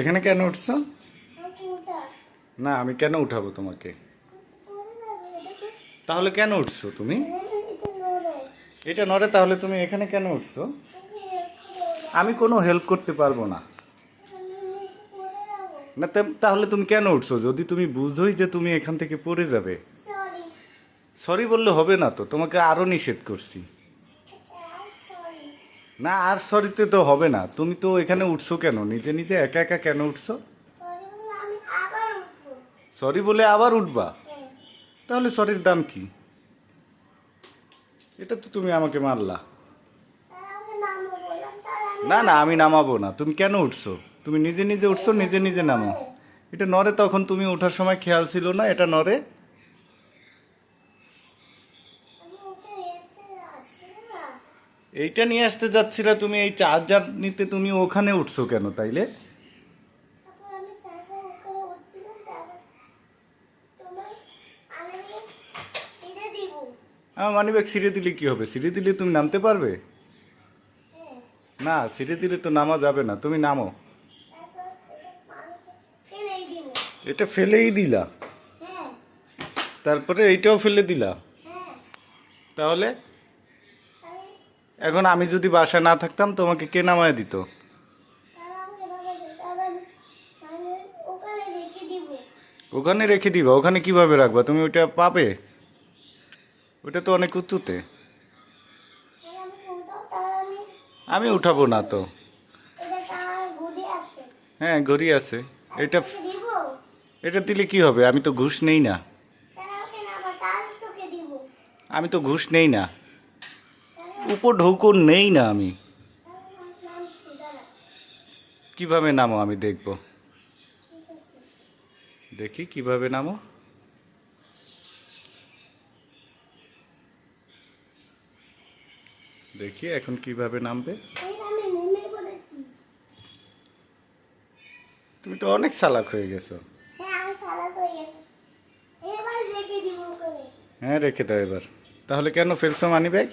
এখানে কেন উঠছো? না আমি কেন উঠাবো তোমাকে? তাহলে কেন উঠছো তুমি? এটা নড়ে তাহলে তুমি এখানে কেন উঠছো? আমি কোনো হেল্প করতে পারব না। না তাহলে তুমি কেন উঠছো? যদি তুমি বুঝোই যে তুমি এখান থেকে পড়ে যাবে। সরি বললে হবে না তো তোমাকে আরও নিষেধ করছি। না আর সরিতে তো হবে না। তুমি তো এখানে উঠছো কেন? নিজে নিজে একা একা কেন উঠছো? সরি বলে আবার উঠবো। হ্যাঁ। তাহলে সরির দাম কি? এটা তো তুমি আমাকে মারলা। না না আমি নামাবো না। তুমি কেন উঠছো? তুমি নিজে নিজে উঠছো নিজে নিজে নামো এটা নরে তখন তুমি ওঠার সময় খেয়াল ছিল না? এটা নড়ে আমি উঠে এসে আসছি না এইটা নিয়ে আসতে যাচ্ছিলা তুমি এই চার্জার নিতে তুমি ওখানে উঠছো কেন তাইলে? দিব। আমার মানিব্যাগ ছিঁড়ে দিলে কি হবে? ছিঁড়ে দিলে তুমি নামতে পারবে? হ্যাঁ। না ছিঁড়ে দিলে তো নামা যাবে না তুমি নামো। এটা ফেলেই দিলা? হ্যাঁ। তারপরে এইটাও ফেলে দিলা? হ্যাঁ। তাহলে? এখন আমি যদি বাসা না থাকতাম তোমাকে কে নামায় দিত? ওখানে রেখে দিব। ওখানে কীভাবে রাখবা? তুমি ওটা পাবে? ওটা তো অনেক উঁচুতে। আমি উঠাবো না তো। হ্যাঁ ঘড়ি আছে। এটা এটা দিলে কি হবে? আমি তো ঘুষ নেই না। আমি তো ঘুষ নেই না। উপর ঢৌকো নেই না আমি। কীভাবে নামো আমি দেখব। দেখি কীভাবে নামো। দেখি এখন কীভাবে নামবে। তুমি তো অনেক চালাক হয়ে গেছো। হ্যাঁ রেখে দাও এবার। তাহলে কেন ফেলছো মানি ব্যাগ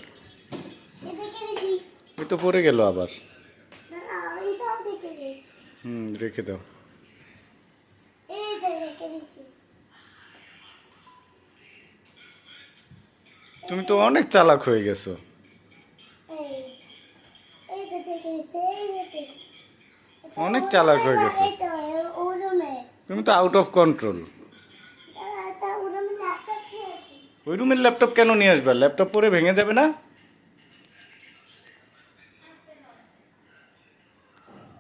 তো পড়ে গেল আবার। হুম রেখে দাও। তুমি তো অনেক চালাক হয়ে গেছো। অনেক চালাক হয়ে গেছে। তুমি তো আউট অফ কন্ট্রোল ওই রুমের ল্যাপটপ কেন নিয়ে আসবে? ল্যাপটপ পরে ভেঙে যাবে না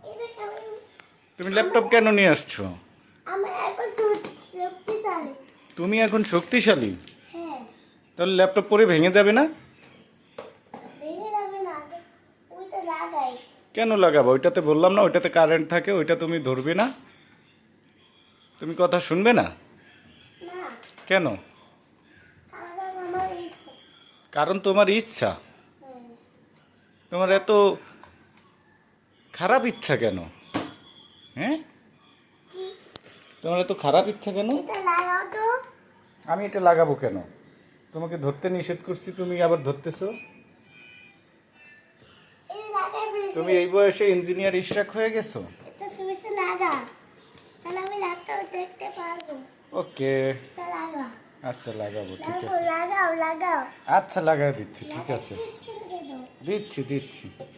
এই দেখে আমি তুমি ল্যাপটপ কেন নিয়ে আসছো? তুমি এখন শক্তিশালী? হ্যাঁ। তাহলে ল্যাপটপ পরে ভেঙে যাবে না? ভেঙে যাবে না ওইটা লাগাই। কেন লাগাবো? ওইটাতে বললাম না ওইটাতে কারেন্ট থাকে ওইটা তুমি ধরবে না? তুমি কথা শুনবে না? না। কেন? কারণ তোমার ইচ্ছা? হ্যাঁ। তোমার এত খারাপ ইচ্ছা কেন? হ্যাঁ? তোমার এত খারাপ ইচ্ছা কেন? লাগাও আমি এটা লাগাবো কেন? তোমাকে ধরতে নিষেধ করছি তুমি আবার ধরতেছো? তুমি এই বয়সে ইঞ্জিনিয়ার ইশরাক হয়ে গেছো? ওকে। আচ্ছা লাগাবো ঠিক আছে। লাগাও লাগাও। আচ্ছা লাগাই দিচ্ছি ঠিক আছে। দিচ্ছি দিচ্ছি।